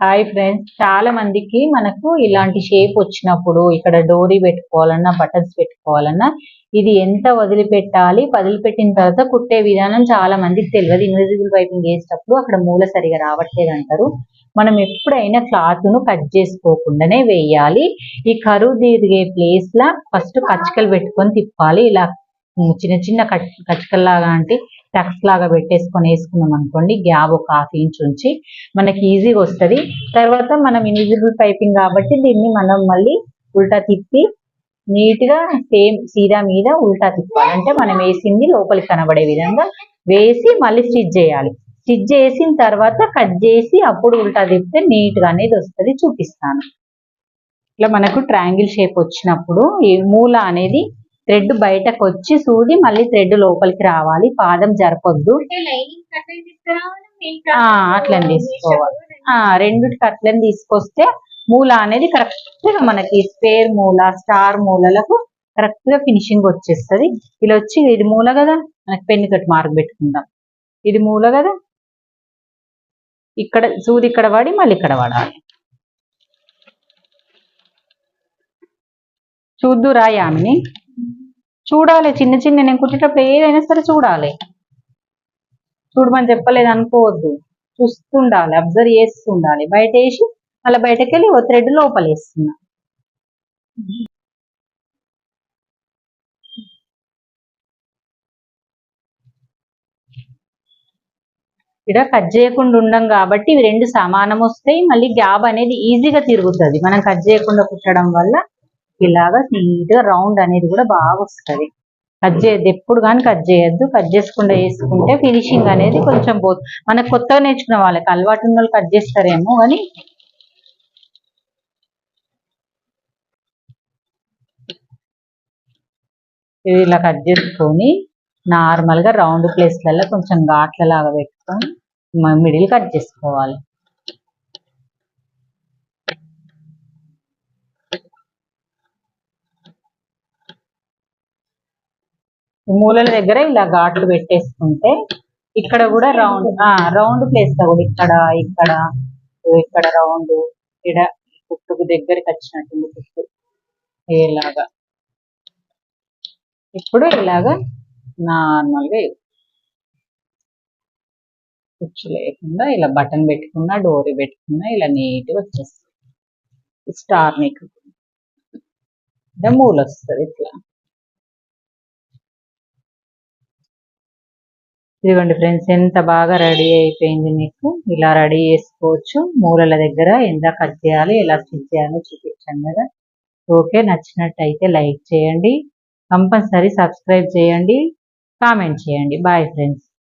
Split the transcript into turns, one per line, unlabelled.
Hi friends చాలా మందికి మనకు ఇలాంటి షేప్ వచ్చినప్పుడు ఇక్కడ డోరీ పెట్టుకోవాలన్నా బటన్స్ పెట్టుకోవాలన్నా ఇది ఎంత వదిలిపెట్టాలి వదిలిపెట్టిన తర్వాత కుట్టే విధానం చాలా మందికి తెలియదు ఇన్విజిబుల్ పైపింగ్ వేసేటప్పుడు అక్కడ మూల సరిగా రావట్లేదు అంటారు మనం ఎప్పుడైనా క్లాత్ను కట్ చేసుకోకుండానే వేయాలి ఈ కరువు తిరిగే ప్లేస్ లా ఫస్ట్ కచ్చికలు పెట్టుకొని తిప్పాలి ఇలా చిన్న చిన్న కచ్ కచ్చికల్లాగా అంటే టక్స్ లాగా పెట్టేసుకొని వేసుకున్నాం అనుకోండి గ్యాప్ ఒక హాఫ్ ఇంచ్ ఉంచి మనకి ఈజీగా వస్తుంది. తర్వాత మనం ఇన్విజిబుల్ పైపింగ్ కాబట్టి దీన్ని మనం మళ్ళీ ఉల్టా తిప్పి నీట్గా సేమ్ సీదా మీద ఉల్టా తిప్పాలి. అంటే మనం వేసింది లోపలికి కనబడే విధంగా వేసి మళ్ళీ స్టిచ్ చేయాలి. స్టిచ్ చేసిన తర్వాత కట్ చేసి అప్పుడు ఉల్టా తిప్పితే నీట్గా అనేది వస్తుంది చూపిస్తాను. ఇట్లా మనకు ట్రయాంగిల్ షేప్ వచ్చినప్పుడు ఈ మూల అనేది థ్రెడ్ బయటకు వచ్చి సూది మళ్ళీ థ్రెడ్ లోపలికి రావాలి. పాదం జరపొద్దు. అట్లని తీసుకోవాలి. ఆ రెండిటికి అట్లని తీసుకొస్తే మూల అనేది కరెక్ట్గా మనకి స్పేర్ మూల స్టార్ మూలలకు కరెక్ట్గా ఫినిషింగ్ వచ్చేస్తది. ఇలా వచ్చి ఇది మూల కదా మనకి పెన్ను కట్ మార్క్ పెట్టుకుందాం. ఇది మూల కదా ఇక్కడ సూది ఇక్కడ పడి మళ్ళీ ఇక్కడ పడాలి. చూద్దురా యామిని? చూడాలి చిన్న చిన్న నేను కుట్టేటప్పుడు ఏదైనా సరే చూడాలి. చూడమని చెప్పలేదు అనుకోవద్దు. చూస్తుండాలి అబ్జర్వ్ చేస్తుండాలి. బయట వేసి మళ్ళీ బయటకు వెళ్ళి ఓ థ్రెడ్ లోపలేస్తున్నా ఇక్కడ కట్ చేయకుండా ఉండం కాబట్టి ఇవి రెండు సమానం వస్తాయి. మళ్ళీ గ్యాబ్ అనేది ఈజీగా తిరుగుతుంది. మనం కట్ చేయకుండా కుట్టడం వల్ల ఇలాగా నీట్గా రౌండ్ అనేది కూడా బాగా వస్తుంది. కట్ చేయద్దు ఎప్పుడు కానీ కట్ చేయొద్దు. కట్ చేసుకుండా వేసుకుంటే ఫినిషింగ్ అనేది కొంచెం పో మనకు కొత్తగా నేర్చుకున్న వాళ్ళకి అలవాటు ఉన్న వాళ్ళు కట్ చేస్తారేమో కానీ ఇది ఇలా కట్ చేసుకొని నార్మల్గా రౌండ్ ప్లేస్లలో కొంచెం ఘాట్ల లాగా పెట్టుకొని మిడిల్ కట్ చేసుకోవాలి. మూలల దగ్గర ఇలా ఘాట్లు పెట్టేసుకుంటే ఇక్కడ కూడా రౌండ్ ఆ రౌండ్ ప్లేస్లో కూడా ఇక్కడ ఇక్కడ ఇక్కడ రౌండ్ ఇక్కడ కుట్టుకు దగ్గరికి వచ్చినట్టుంది కుట్టు ఇలాగా. ఇప్పుడు ఇలాగా నార్మల్గా కుచ్చు లేకుండా ఇలా బటన్ పెట్టుకున్నా డోరీ పెట్టుకున్నా ఇలా నీట్గా వచ్చేస్తుంది స్టార్ నీకు. మూలు వస్తుంది ఇట్లా. ఇదిగోండి ఫ్రెండ్స్ ఎంత బాగా రెడీ అయిపోయింది మీకు. ఇలా రెడీ చేసుకోవచ్చు. మూలల దగ్గర ఎంత కట్ చేయాలి ఎలా స్టిచ్ చేయాలో చూపించాను కదా. ఓకే నచ్చినట్టయితే లైక్ చేయండి. కంపల్సరీ సబ్స్క్రైబ్ చేయండి. కామెంట్ చేయండి. Bye friends.